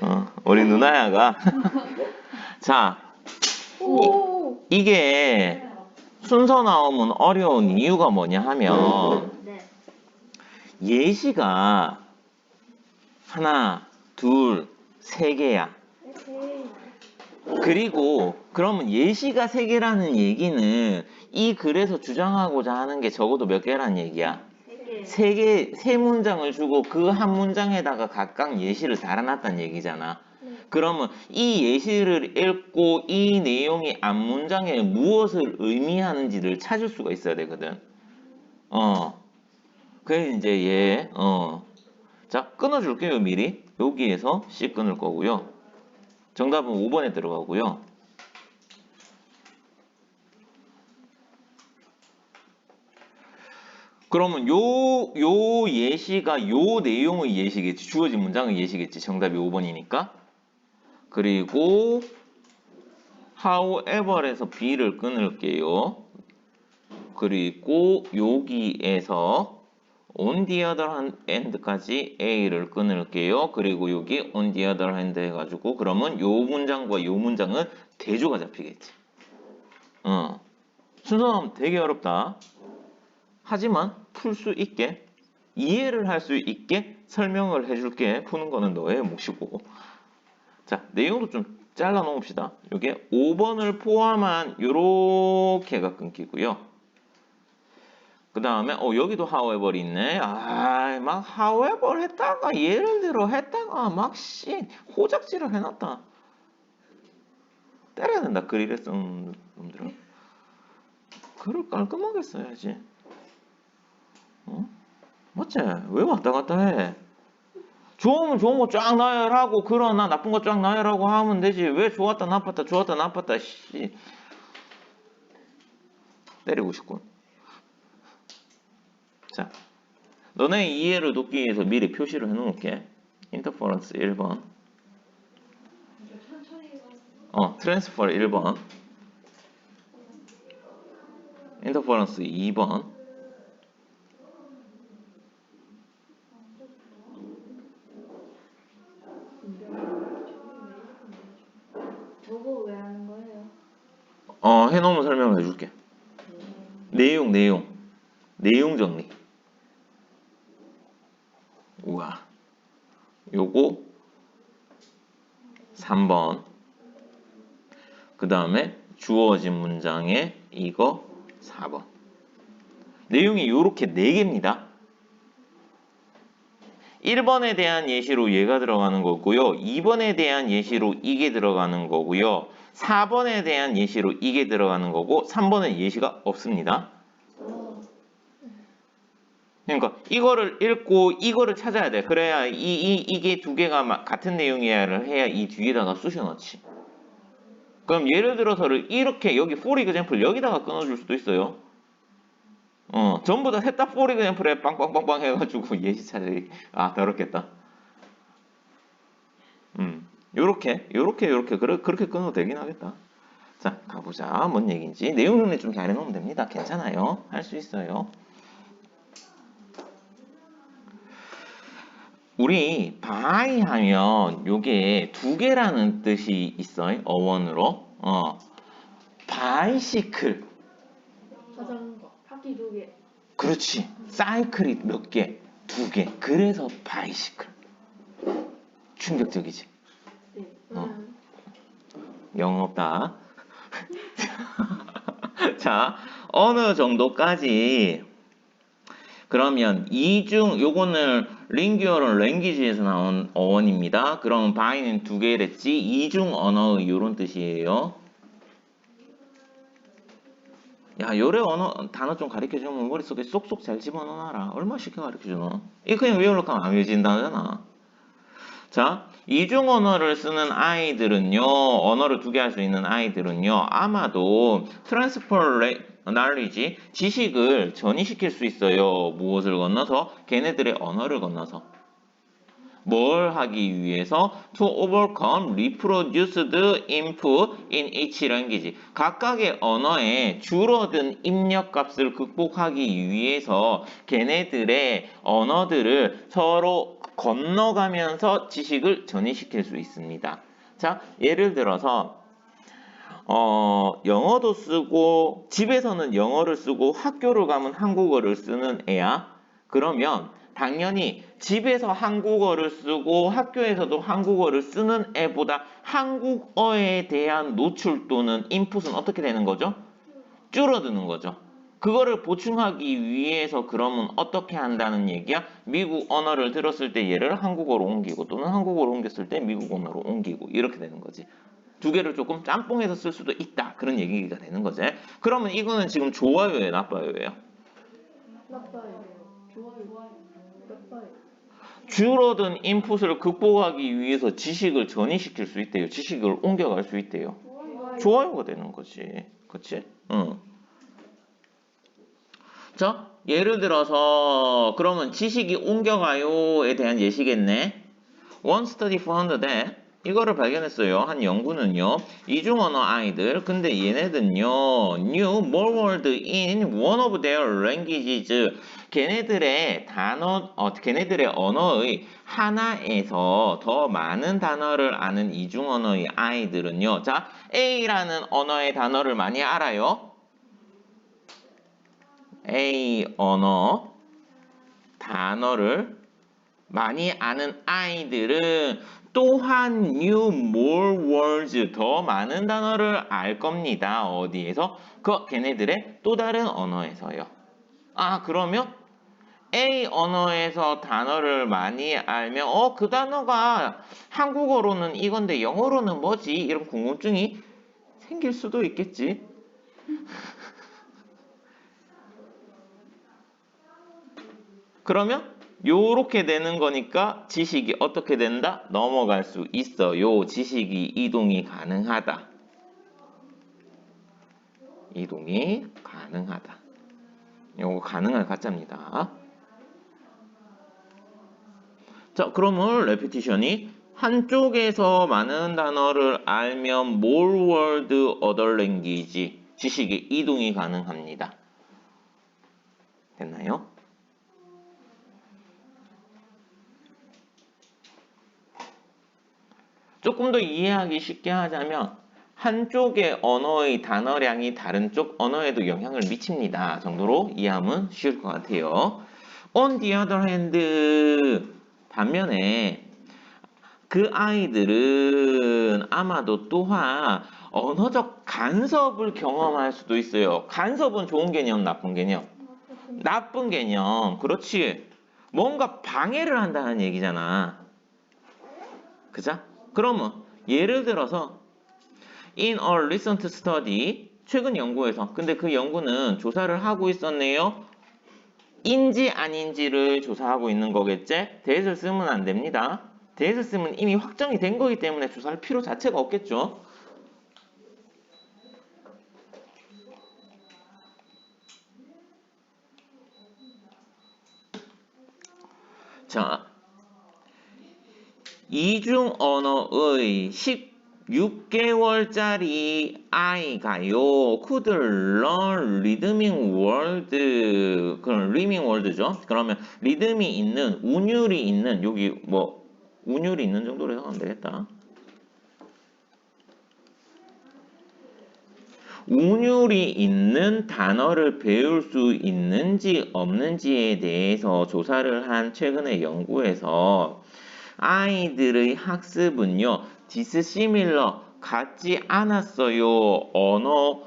어, 우리 누나야가. 자, 오. 이게 순서 나오면 어려운 이유가 뭐냐 하면 네. 예시가 하나, 둘, 세 개야. 그리고 그러면 예시가 세 개라는 얘기는 이 글에서 주장하고자 하는 게 적어도 몇 개라는 얘기야? 세 개. 세 문장을 주고 그 한 문장에다가 각각 예시를 달아놨다는 얘기잖아. 네. 그러면 이 예시를 읽고 이 내용이 앞 문장에 무엇을 의미하는지를 찾을 수가 있어야 되거든. 어. 그래 이제 얘, 어. 자, 끊어줄게요, 미리. 여기에서 C 끊을 거고요. 정답은 5번에 들어가고요. 그러면 요, 요 예시가 요 내용의 예시겠지. 주어진 문장의 예시겠지. 정답이 5번이니까. 그리고 however에서 B를 끊을게요. 그리고 여기에서 on the other hand까지 A를 끊을게요. 그리고 여기 on the other hand 해가지고 그러면 요 문장과 요 문장은 대조가 잡히겠지. 어. 순서 나오면 되게 어렵다. 하지만 풀 수 있게 이해를 할 수 있게 설명을 해줄게. 푸는 거는 너의 몫이고. 자, 내용도 좀 잘라 놓읍시다. 이게 5번을 포함한 요렇게가 끊기고요. 그 다음에 어 여기도 however 있네. 아, 막 however 했다가 예를 들어 했다가 막씨 호작질을 해놨다. 때려야 된다. 글 이래 쓴 놈들은. 글을 깔끔하게 써야지. 어? 맞지? 왜 왔다 갔다 해? 좋으면 좋은 거 쫙 나열하고 그러나 나쁜 거 쫙 나열하고 하면 되지. 왜 좋았다 나빴다 좋았다 나빴다 씨. 때리고 싶군. 자 너네 이해를 돕기 위해서 미리 표시를 해놓을게. 인터퍼런스 1번. 어 트랜스퍼 1번. 인터퍼런스 2번 저거 왜 하는 거예요? 어 해놓으면 설명을 해줄게 내용. 내용 정리. 우와. 요거 3번. 그 다음에 주어진 문장에 이거 4번. 내용이 요렇게 4개입니다. 1번에 대한 예시로 얘가 들어가는 거고요. 2번에 대한 예시로 이게 들어가는 거고요. 4번에 대한 예시로 이게 들어가는 거고 3번은 예시가 없습니다. 어. 그러니까 이거를 읽고 이거를 찾아야 돼. 그래야 이, 이, 이게 두 개가 막 같은 내용이야를 해야 이 뒤에다가 쑤셔 넣지. 그럼 예를 들어서를 이렇게 여기 for example 여기다가 끊어줄 수도 있어요. 어, 전부 다 셋다 for example에 빵빵빵빵 해가지고 예시 찾아기 아 더럽겠다. 음, 요렇게 요렇게 요렇게 그래, 그렇게 끊어도 되긴 하겠다. 자 가보자. 뭔 얘기인지 내용 정리 좀 잘해놓으면 됩니다. 괜찮아요. 할 수 있어요. 우리 바이 하면 요게 두 개라는 뜻이 있어요. 어원으로. 어. 바이시클. 자전거. 바퀴 두 개. 그렇지. 사이클이 몇 개? 두 개. 그래서 바이시클. 충격적이지. 네. 어. 음. 영어 없다. 자, 어느 정도까지 그러면 이중 요거는 링규어론 랭귀지에서 나온 어원입니다. 그럼 바이는 두 개랬지. 이중 언어의 요런 뜻이에요. 야, 요래 언어 단어 좀 가르쳐 주면 머릿속에 쏙쏙 잘 집어넣어놔라. 얼마 쉽게 가르쳐 주노? 이거 그냥 외우려고 하면 안 외워진 단어잖아. 자, 이중 언어를 쓰는 아이들은요, 언어를 두 개 할 수 있는 아이들은요, 아마도 트랜스퍼 knowledge, 지식을 전이시킬 수 있어요. 무엇을 건너서? 걔네들의 언어를 건너서. 뭘 하기 위해서? To overcome reproduced input in each language. 각각의 언어에 줄어든 입력값을 극복하기 위해서 걔네들의 언어들을 서로 건너가면서 지식을 전이시킬 수 있습니다. 자, 예를 들어서 어, 영어도 쓰고 집에서는 영어를 쓰고 학교를 가면 한국어를 쓰는 애야. 그러면 당연히 집에서 한국어를 쓰고 학교에서도 한국어를 쓰는 애보다 한국어에 대한 노출 또는 인풋은 어떻게 되는 거죠? 줄어드는 거죠. 그거를 보충하기 위해서 그러면 어떻게 한다는 얘기야? 미국 언어를 들었을 때 얘를 한국어로 옮기고 또는 한국어로 옮겼을 때 미국 언어로 옮기고 이렇게 되는 거지. 두 개를 조금 짬뽕해서 쓸 수도 있다. 그런 얘기가 되는 거지. 그러면 이거는 지금 좋아요예요, 나빠요예요? 줄어든 인풋을 극복하기 위해서 지식을 전이시킬 수 있대요. 지식을 옮겨갈 수 있대요. 좋아요. 좋아요가 되는 거지. 그치? 응. 자, 예를 들어서, 그러면 지식이 옮겨가요에 대한 예시겠네. One study found that 이거를 발견했어요. 한 연구는요. 이중 언어 아이들. 근데 얘네들은요. knew more word in one of their languages. 걔네들의 단어, 어, 걔네들의 언어의 하나에서 더 많은 단어를 아는 이중 언어의 아이들은요. 자, A라는 언어의 단어를 많이 알아요. A 언어 단어를 많이 아는 아이들은 또한 new more words 더 많은 단어를 알 겁니다. 어디에서? 그 걔네들의 또 다른 언어에서요. 아 그러면 A 언어에서 단어를 많이 알면 어 그 단어가 한국어로는 이건데 영어로는 뭐지? 이런 궁금증이 생길 수도 있겠지. 그러면 요렇게 되는 거니까 지식이 어떻게 된다? 넘어갈 수 있어요. 지식이 이동이 가능하다. 이동이 가능하다. 요거 가능할 가짜입니다. 자, 그러면 레피티션이 한쪽에서 많은 단어를 알면 more word other language 지식의 이동이 가능합니다. 됐나요? 조금 더 이해하기 쉽게 하자면 한쪽의 언어의 단어량이 다른 쪽 언어에도 영향을 미칩니다. 정도로 이해하면 쉬울 것 같아요. On the other hand, 반면에 그 아이들은 아마도 또한 언어적 간섭을 경험할 수도 있어요. 간섭은 좋은 개념, 나쁜 개념? 나쁜 개념. 그렇지. 뭔가 방해를 한다는 얘기잖아. 그죠? 그러면 예를 들어서 in a recent study 최근 연구에서 근데 그 연구는 조사를 하고 있었네요. 인지 아닌지를 조사하고 있는 거겠지? 대에서 쓰면 안 됩니다. 대에서 쓰면 이미 확정이 된 거기 때문에 조사할 필요 자체가 없겠죠. 자, 이중 언어의 16개월짜리 아이가요. could learn rhythmic word. 그럼 rhyming word죠. 그러면 리듬이 있는, 운율이 있는, 여기 뭐, 운율이 있는 정도로 해석하면 되겠다. 운율이 있는 단어를 배울 수 있는지 없는지에 대해서 조사를 한 최근의 연구에서 아이들의 학습은요, 디스시밀러 같지 않았어요. 언어,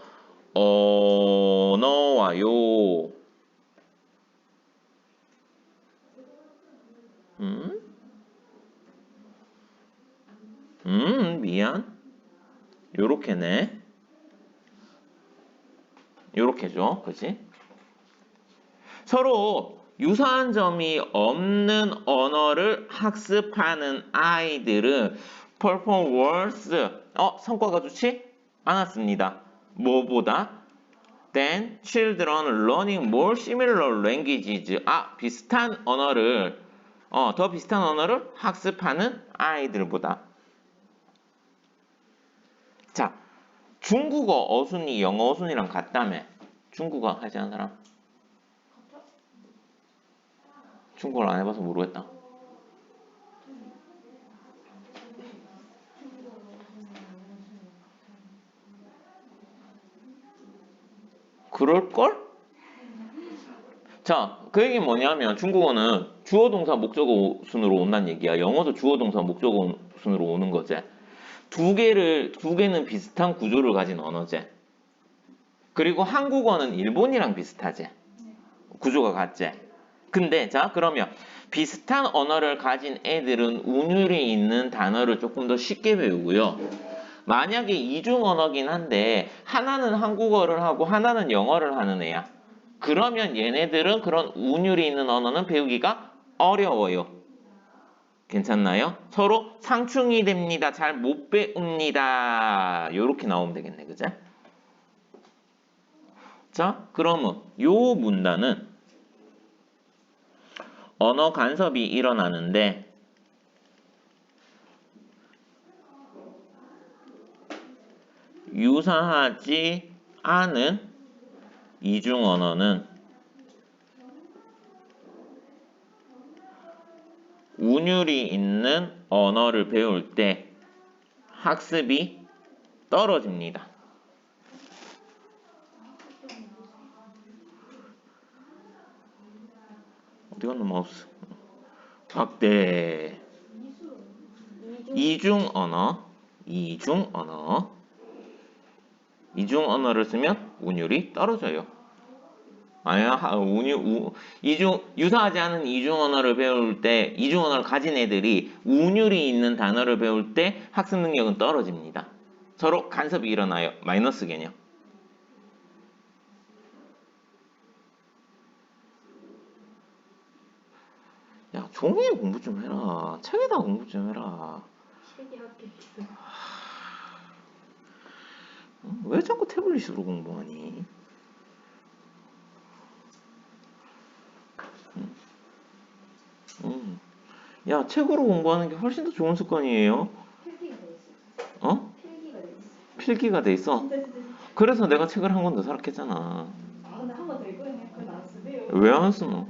언어와요. 음? 음, 미안. 요렇게네. 요렇게죠. 그지? 서로 유사한 점이 없는 언어를 학습하는 아이들은 perform worse 어 성과가 좋지 않았습니다. 뭐보다 than children learning more similar languages 아 비슷한 언어를 어 더 비슷한 언어를 학습하는 아이들보다 자 중국어 어순이 영어 어순이랑 같다며 중국어 하지 않은 사람? 중국어를 안 해봐서 모르겠다. 그럴걸? 자, 그 얘기는 뭐냐면 중국어는 주어 동사 목적어 순으로 온다는 얘기야. 영어도 주어 동사 목적어 순으로 오는 거지. 두 개를 두 개는 비슷한 구조를 가진 언어제. 그리고 한국어는 일본이랑 비슷하지. 구조가 같지. 근데 자, 그러면 비슷한 언어를 가진 애들은 운율이 있는 단어를 조금 더 쉽게 배우고요. 만약에 이중 언어긴 한데 하나는 한국어를 하고 하나는 영어를 하는 애야. 그러면 얘네들은 그런 운율이 있는 언어는 배우기가 어려워요. 괜찮나요? 서로 상충이 됩니다. 잘 못 배웁니다. 요렇게 나오면 되겠네. 그죠? 자, 그러면 요 문단은 언어 간섭이 일어나는데 유사하지 않은 이중 언어는 운율이 있는 언어를 배울 때 학습이 떨어집니다. 갔노 마우스? 확대. 이중 언어, 이중 언어, 이중 언어를 쓰면 운율이 떨어져요. 아야, 하- 운율, 우, 이중 유사하지 않은 이중 언어를 배울 때 이중 언어를 가진 애들이 운율이 있는 단어를 배울 때 학습 능력은 떨어집니다. 서로 간섭이 일어나요. 마이너스 개념. 야, 종이에 공부 좀 해라. 책에다 공부 좀 해라. 책이? 왜 자꾸 태블릿으로 공부하니? 야, 책으로 공부하는 게 훨씬 더 좋은 습관이에요. 필기가 돼 있어. 어? 필기가 돼 있어. 필기가 돼 있어. 진짜 진짜. 진짜. 그래서 내가 책을 한 권 더 사rak했잖아. 아 근데 한번더 있거든요. 그건 안 쓰세요. 왜안 쓰노?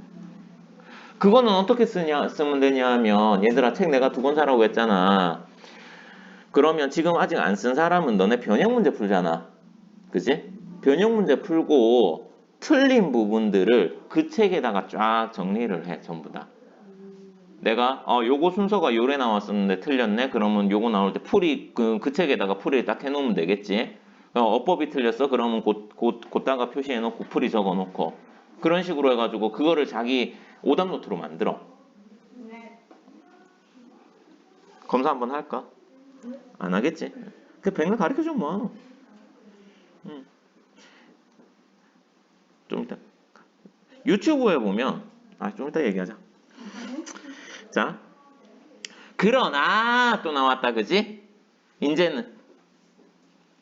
그거는 어떻게 쓰냐, 쓰면 되냐 하면, 얘들아, 책 내가 두 권 사라고 했잖아. 그러면 지금 아직 안 쓴 사람은 너네 변형 문제 풀잖아. 그지? 변형 문제 풀고, 틀린 부분들을 그 책에다가 쫙 정리를 해, 전부 다. 내가, 어, 요거 순서가 요래 나왔었는데 틀렸네? 그러면 요거 나올 때 풀이, 그, 그 책에다가 풀이를 딱 해놓으면 되겠지? 어, 어법이 틀렸어? 그러면 곧, 곧, 곧다가 표시해놓고 풀이 적어놓고. 그런 식으로 해가지고 그거를 자기 오답 노트로 만들어. 네. 검사 한번 할까? 안 하겠지? 그 백날 가르쳐주면 뭐하노? 응. 좀 이따. 유튜브에 보면, 아, 좀 이따 얘기하자. 자. 그러나, 또 나왔다, 그지? 이제는.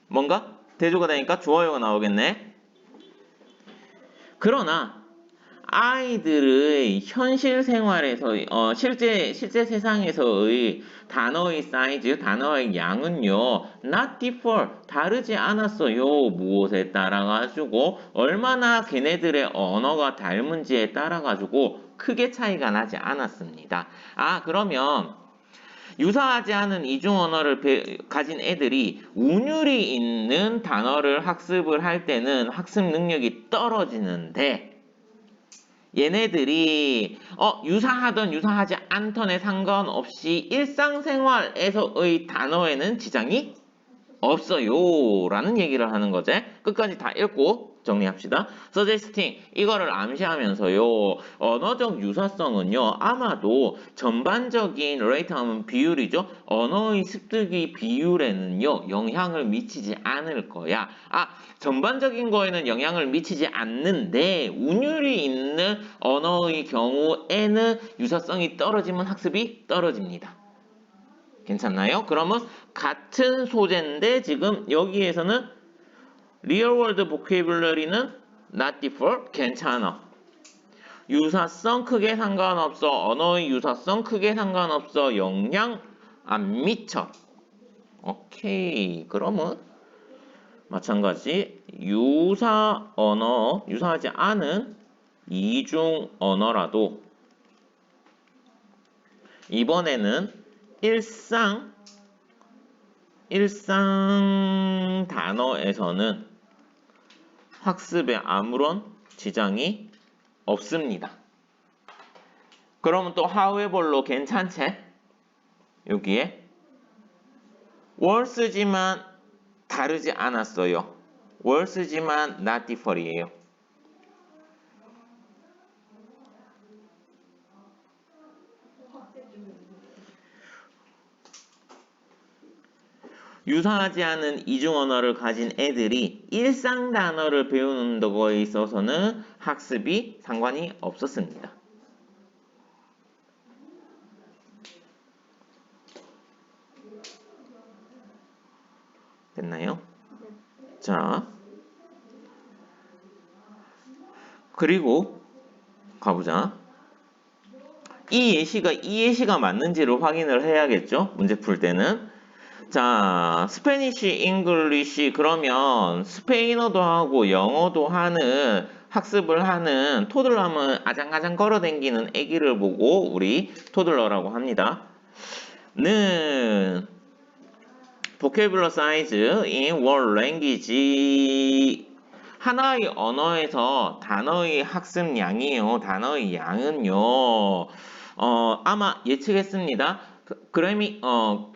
뭔가? 대조가 되니까 주어요가 나오겠네. 그러나, 아이들의 현실 생활에서 어, 실제 실제 세상에서의 단어의 사이즈, 단어의 양은요, not differ 다르지 않았어요. 무엇에 따라 가지고 얼마나 걔네들의 언어가 닮은지에 따라 가지고 크게 차이가 나지 않았습니다. 아 그러면 유사하지 않은 이중 언어를 배- 가진 애들이 운율이 있는 단어를 학습을 할 때는 학습 능력이 떨어지는데 얘네들이 어 유사하던 유사하지 않던에 상관없이 일상생활에서의 단어에는 지장이 없어요 라는 얘기를 하는 거지. 끝까지 다 읽고 정리합시다. suggesting 이거를 암시하면서요. 언어적 유사성은요 아마도 전반적인 rate 하면 비율이죠. 언어의 습득의 비율에는요 영향을 미치지 않을 거야. 아 전반적인 거에는 영향을 미치지 않는데 운율이 있는 언어의 경우에는 유사성이 떨어지면 학습이 떨어집니다. 괜찮나요? 그러면 같은 소재인데 지금 여기에서는 world vocabulary는 not differ 괜찮아. 유사성 크게 상관없어. 언어의 유사성 크게 상관없어. 영향 안 미쳐. 오케이. 그러면 마찬가지 유사 언어, 유사하지 않은 이중 언어라도 이번에는 일상 일상 단어에서는 학습에 아무런 지장이 없습니다. 그러면 또 however로 괜찮지? 여기에 worse지만 다르지 않았어요. worse지만 not differ이에요. 확대 좀 유사하지 않은 이중 언어를 가진 애들이 일상 단어를 배우는 거에 있어서는 학습이 상관이 없었습니다. 됐나요? 자, 그리고 가보자. 이 예시가 이 예시가 맞는지를 확인을 해야겠죠? 문제 풀 때는. 자, 스페니쉬, 잉글리쉬 그러면 스페인어도 하고 영어도 하는 학습을 하는 토들람은 아장아장 걸어댕기는 애기를 보고 우리 토들러라고 합니다. 는 vocabulary size in one language 하나의 언어에서 단어의 학습량이에요. 단어의 양은요. 어, 아마 예측했습니다. 그- 그래미 어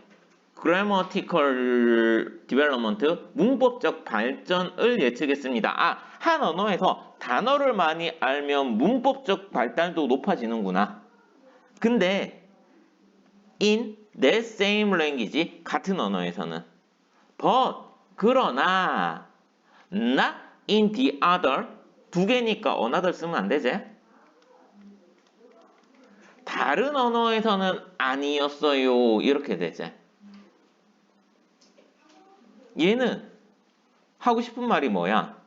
grammatical development 문법적 발전을 예측했습니다. 아, 한 언어에서 단어를 많이 알면 문법적 발달도 높아지는구나. 근데 in that same language 같은 언어에서는 but 그러나 not in the other 두 개니까 another 쓰면 안 되지? 다른 언어에서는 아니었어요 이렇게 되지. 얘는 하고 싶은 말이 뭐야?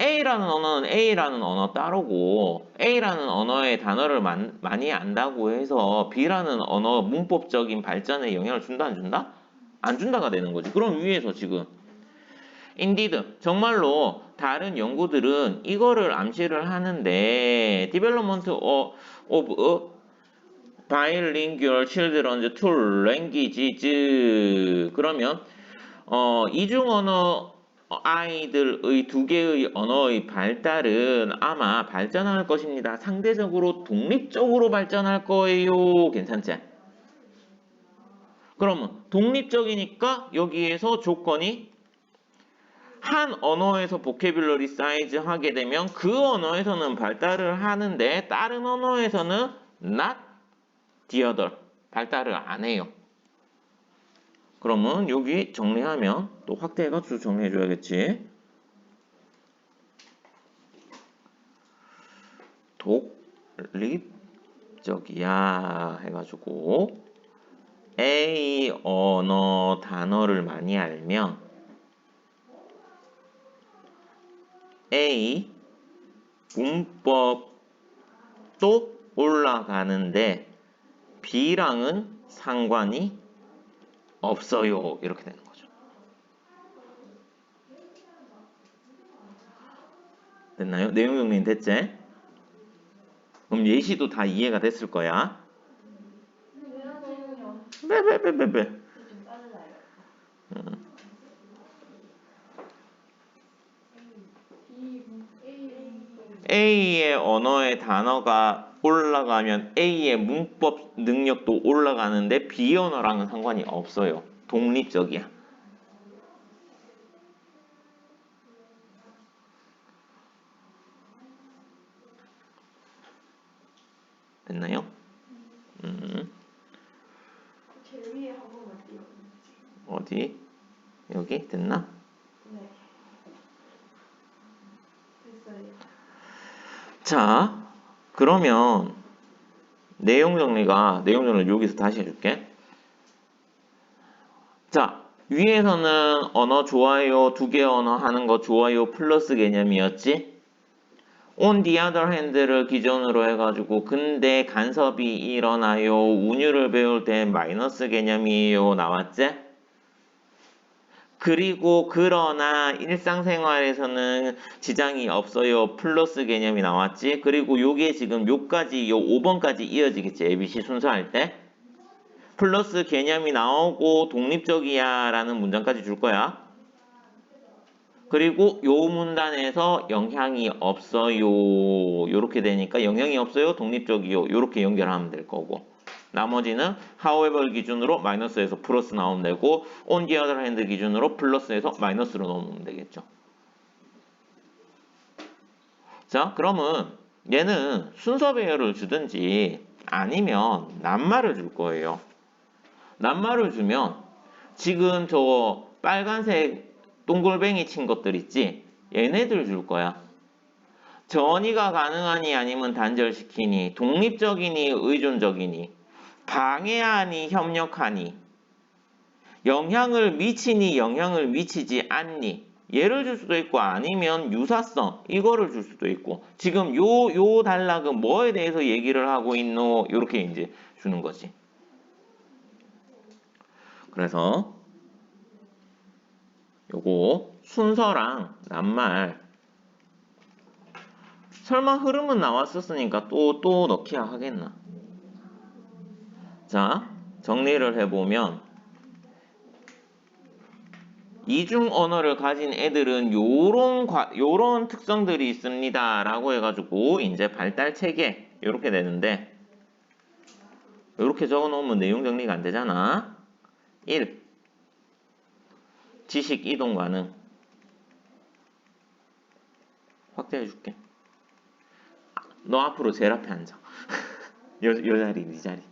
A라는 언어는 A라는 언어 따르고 A라는 언어의 단어를 만- 많이 안다고 해서 B라는 언어 문법적인 발전에 영향을 준다 안 준다? 안 준다가 되는 거지. 그럼 위에서 지금 Indeed 정말로 다른 연구들은 이거를 암시를 하는데 Development of, of bilingual children's two languages 그러면 어, 이중 언어 아이들의 두 개의 언어의 발달은 아마 발전할 것입니다. 상대적으로 독립적으로 발전할 거예요. 괜찮지? 그러면 독립적이니까 여기에서 조건이 한 언어에서 보케뷸러리 사이즈 하게 되면 그 언어에서는 발달을 하는데 다른 언어에서는 not the other 발달을 안 해요. 그러면 여기 정리하면 또 확대해가지고 정리해 줘야겠지. 독립적이야 해가지고 A 언어 단어를 많이 알면 A 문법도 올라가는데 B랑은 상관이 없어요. 이렇게 되는 거죠. 됐나요? 내용 정리는 됐지? 그럼 예시도 다 이해가 됐을 거야. 빼빼빼빼빼. A A의 언어의 단어가 올라가면 A의 문법 능력도 올라가는데 B 언어랑은 상관이 없어요. 독립적이야. 됐나요? 음. 어디? 여기 됐나? 네. 됐어요. 자, 그러면 내용 정리가 내용 정리 여기서 다시 해줄게. 자, 위에서는 언어 좋아요, 두 개 언어 하는 거 좋아요 플러스 개념이었지? on the other hand를 기준으로 해가지고 근데 간섭이 일어나요, 운율을 배울 때 마이너스 개념이에요 나왔지? 그리고 그러나 일상생활에서는 지장이 없어요. 플러스 개념이 나왔지. 그리고 요게 지금 요까지 요 5번까지 이어지겠지. ABC 순서할 때. 플러스 개념이 나오고 독립적이야 라는 문장까지 줄 거야. 그리고 요 문단에서 영향이 없어요. 요렇게 되니까 영향이 없어요. 독립적이요. 요렇게 연결하면 될 거고. 나머지는 however 기준으로 마이너스에서 플러스 나오면 되고 on the other hand 기준으로 플러스에서 마이너스로 넣으면 되겠죠. 자, 그러면 얘는 순서 배열을 주든지 아니면 낱말을 줄 거예요. 낱말을 주면 지금 저 빨간색 동글뱅이 친 것들 있지? 얘네들 줄 거야. 전이가 가능하니 아니면 단절시키니, 독립적이니 의존적이니, 방해하니 협력하니, 영향을 미치니 영향을 미치지 않니, 얘를 줄 수도 있고 아니면 유사성 이거를 줄 수도 있고 지금 요 요 단락은 뭐에 대해서 얘기를 하고 있노 이렇게 이제 주는 거지. 그래서 요거 순서랑 낱말 설마 흐름은 나왔었으니까 또 또 넣기야 하겠나? 자 정리를 해보면 이중 언어를 가진 애들은 요런 과, 요런 특성들이 있습니다 라고 해가지고 이제 발달 체계 이렇게 되는데 이렇게 적어놓으면 내용 정리가 안 되잖아. 1. 지식 이동 가능. 확대해 줄게. 너 앞으로 제일 앞에 앉아. 요, 요 자리, 네 자리.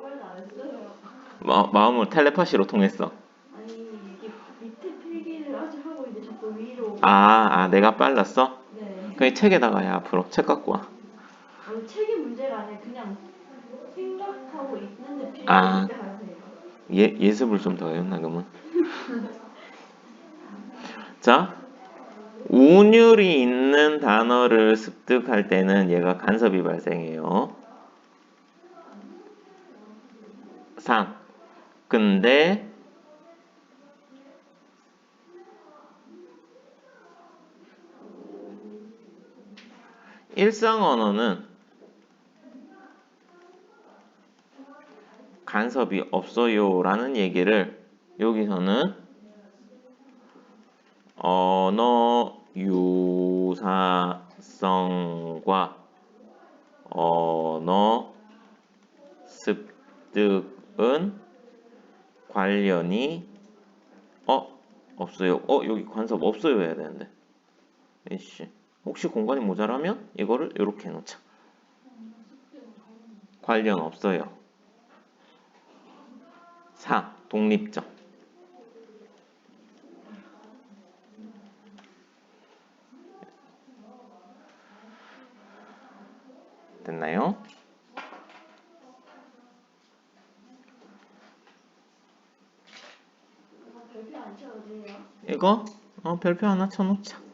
말도 안 했어요. 마, 마음을 텔레파시로 통했어. 아니 이게 밑에 필기를 아직 하고 있는데 자꾸 위로. 아, 아, 내가 빨랐어? 네. 그냥 책에다가 야 앞으로 책 갖고 와. 아니 책이 문제가 아니라 그냥 생각하고 있는데 필기 아. 하세요. 예, 예습을 좀 더 해였나 그러면? 자, 운율이 있는 단어를 습득할 때는 얘가 간섭이 발생해요. 상. 근데 일상 언어는 간섭이 없어요 라는 얘기를 여기서는 언어 유사성과 언어 습득 은 관련이 어 없어요. 어 여기 간섭 없어요 해야 되는데. 이씨 혹시 공간이 모자라면 이거를 이렇게 해놓자. 관련 없어요. 4. 독립적. 됐나요? 이거 별표 안 쳐도 돼요? 이거 어, 별표 하나 쳐놓자.